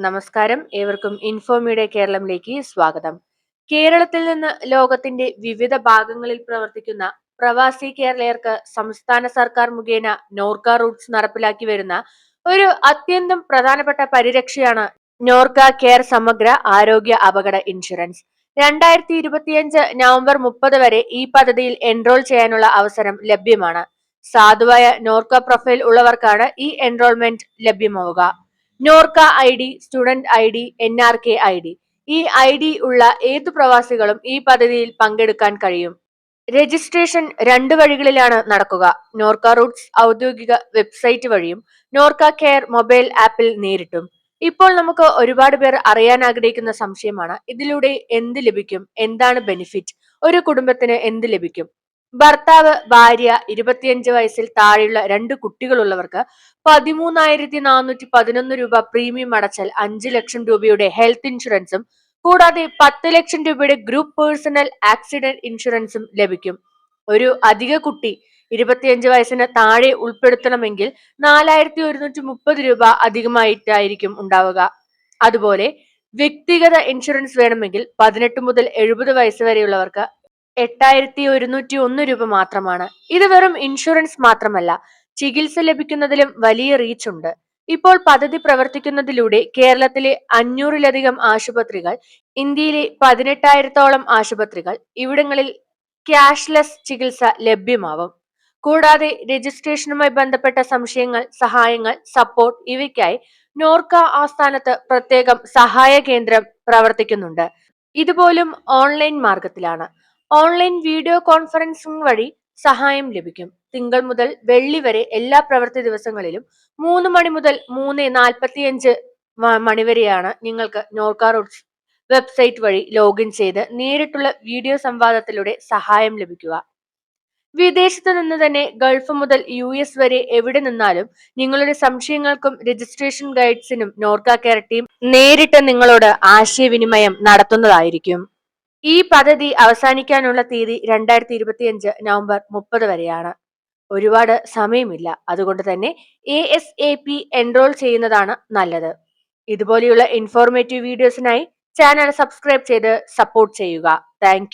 നമസ്കാരം. ഏവർക്കും ഇൻഫോമീഡിയ കേരളത്തിലേക്ക് സ്വാഗതം. കേരളത്തിൽ നിന്ന് ലോകത്തിന്റെ വിവിധ ഭാഗങ്ങളിൽ പ്രവർത്തിക്കുന്ന പ്രവാസി കേരളീയർക്ക് സംസ്ഥാന സർക്കാർ മുഖേന നോർക്ക റൂട്ട്സ് നടപ്പിലാക്കി വരുന്ന ഒരു അത്യന്തം പ്രധാനപ്പെട്ട പരിരക്ഷയാണ് നോർക്ക കെയർ സമഗ്ര ആരോഗ്യ അപകട ഇൻഷുറൻസ്. രണ്ടായിരത്തി ഇരുപത്തിയഞ്ച് നവംബർ മുപ്പത് വരെ ഈ പദ്ധതിയിൽ എൻറോൾ ചെയ്യാനുള്ള അവസരം ലഭ്യമാണ്. സാധുവായ നോർക്ക പ്രൊഫൈൽ ഉള്ളവർക്കാണ് ഈ enrolment ലഭ്യമാവുക. NORKA I D student I D N R K I D ഈ ഐ ഡി ഉള്ള ഏത് പ്രവാസികളും ഈ പദ്ധതിയിൽ പങ്കെടുക്കാൻ കഴിയും. രജിസ്ട്രേഷൻ രണ്ട് വഴികളിലാണ് നടക്കുക. നോർക്ക റൂട്ട്സ് ഔദ്യോഗിക വെബ്സൈറ്റ് വഴിയും നോർക്ക കെയർ മൊബൈൽ ആപ്പിൽ നേരിട്ടും. ഇപ്പോൾ നമുക്ക് ഒരുപാട് പേർ അറിയാൻ ആഗ്രഹിക്കുന്ന സംശയമാണ് ഇതിലൂടെ എന്ത് ലഭിക്കും? എന്താണ് ബെനിഫിറ്റ്? ഒരു കുടുംബത്തിന് എന്ത് ലഭിക്കും? ഭർത്താവ് ഭാര്യ ഇരുപത്തിയഞ്ച് വയസ്സിൽ താഴെയുള്ള രണ്ട് കുട്ടികളുള്ളവർക്ക് പതിമൂന്നായിരത്തി നാനൂറ്റി പതിനൊന്ന് രൂപ പ്രീമിയം അടച്ചാൽ അഞ്ച് ലക്ഷം രൂപയുടെ ഹെൽത്ത് ഇൻഷുറൻസും കൂടാതെ പത്ത് ലക്ഷം രൂപയുടെ ഗ്രൂപ്പ് പേഴ്സണൽ ആക്സിഡന്റ് ഇൻഷുറൻസും ലഭിക്കും. ഒരു അധിക കുട്ടി ഇരുപത്തിയഞ്ച് വയസ്സിന് താഴെ ഉൾപ്പെടുത്തണമെങ്കിൽ നാലായിരത്തി ഒരുന്നൂറ്റി മുപ്പത് രൂപ അധികമായിട്ടായിരിക്കും ഉണ്ടാവുക. അതുപോലെ വ്യക്തിഗത ഇൻഷുറൻസ് വേണമെങ്കിൽ പതിനെട്ട് മുതൽ എഴുപത് വയസ്സ് വരെയുള്ളവർക്ക് എട്ടായിരത്തി ഒരുന്നൂറ്റി ഒന്ന് രൂപ മാത്രമാണ്. ഇത് വെറും ഇൻഷുറൻസ് മാത്രമല്ല ചികിത്സ ലഭിക്കുന്നതിലും വലിയ റീച്ച് ഉണ്ട്. ഇപ്പോൾ പദ്ധതി പ്രവർത്തിക്കുന്നതിലൂടെ കേരളത്തിലെ അഞ്ഞൂറിലധികം ആശുപത്രികൾ ഇന്ത്യയിലെ പതിനെട്ടായിരത്തോളം ആശുപത്രികൾ ഇവിടങ്ങളിൽ ക്യാഷ്ലെസ് ചികിത്സ ലഭ്യമാവും. കൂടാതെ രജിസ്ട്രേഷനുമായി ബന്ധപ്പെട്ട സംശയങ്ങൾ സഹായങ്ങൾ സപ്പോർട്ട് ഇവയ്ക്കായി നോർക്ക ആസ്ഥാനത്ത് പ്രത്യേകം സഹായ കേന്ദ്രം പ്രവർത്തിക്കുന്നുണ്ട്. ഇതുപോലും ഓൺലൈൻ മാർഗത്തിലാണ്. ഓൺലൈൻ വീഡിയോ കോൺഫറൻസിംഗ് വഴി സഹായം ലഭിക്കും. തിങ്കൾ മുതൽ വെള്ളി വരെ എല്ലാ പ്രവൃത്തി ദിവസങ്ങളിലും മൂന്ന് മണി മുതൽ മൂന്ന് നാൽപ്പത്തിയഞ്ച് മണിവരെയാണ് നിങ്ങൾക്ക് നോർക്ക റൂട്ട്സ് വെബ്സൈറ്റ് വഴി ലോഗിൻ ചെയ്ത് നേരിട്ടുള്ള വീഡിയോ സംവാദത്തിലൂടെ സഹായം ലഭിക്കുക. വിദേശത്ത് നിന്ന് തന്നെ ഗൾഫ് മുതൽ യു എസ് വരെ എവിടെ നിന്നാലും നിങ്ങളുടെ സംശയങ്ങൾക്കും രജിസ്ട്രേഷൻ ഗൈഡ്സിനും നോർക്ക കെയർ ടീം നേരിട്ട് നിങ്ങളോട് ആശയവിനിമയം നടത്തുന്നതായിരിക്കും. ഈ പദ്ധതി അവസാനിക്കാനുള്ള തീയതി രണ്ടായിരത്തി ഇരുപത്തിയഞ്ച് നവംബർ മുപ്പത് വരെയാണ്. ഒരുപാട് സമയമില്ല. അതുകൊണ്ട് തന്നെ A S A P enrol ചെയ്യുന്നതാണ് നല്ലത്. ഇതുപോലെയുള്ള ഇൻഫോർമേറ്റീവ് വീഡിയോസിനായി ചാനൽ സബ്സ്ക്രൈബ് ചെയ്ത് സപ്പോർട്ട് ചെയ്യുക. താങ്ക്